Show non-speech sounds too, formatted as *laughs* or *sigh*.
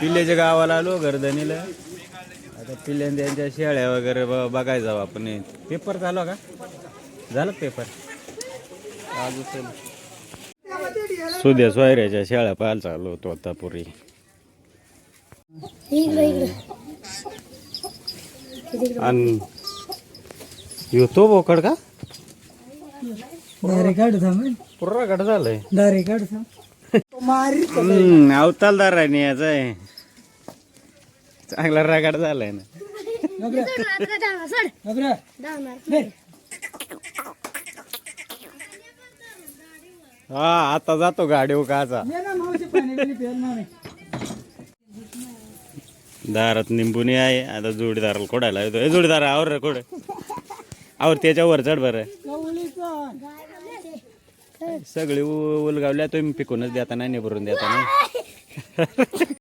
पिल्ल्याच्या गावाला आलो गर्दनीला आता पिल्ल्यां त्यांच्या शेळ्या वगैरे ब- बघायला जाऊ आपण पेपर झाला का? झालं पेपर? आज सुद्या सोयऱ्याच्या शेळ्या पाहायला चालू होतो आता पुरी. इकडे इकडे आणि ह्यो तो बोकड का? दारे काढ थांब. पुरा गड झालंय. दारे काढ थांब. हम्म, अवतालदार आहे याचा आहे. चांगला रगाड झालाय ना. हा आता जातो गाडी काचा दारात निंबुनी आहे आता जोडीदाराला कोडायला येतो ए जोडीदार आवर रे कोड आवर त्याच्यावर चढ बरं. सगळे उलगावल्या तुम्ही पिकूनच देता नाही निभरून देता नाही *laughs*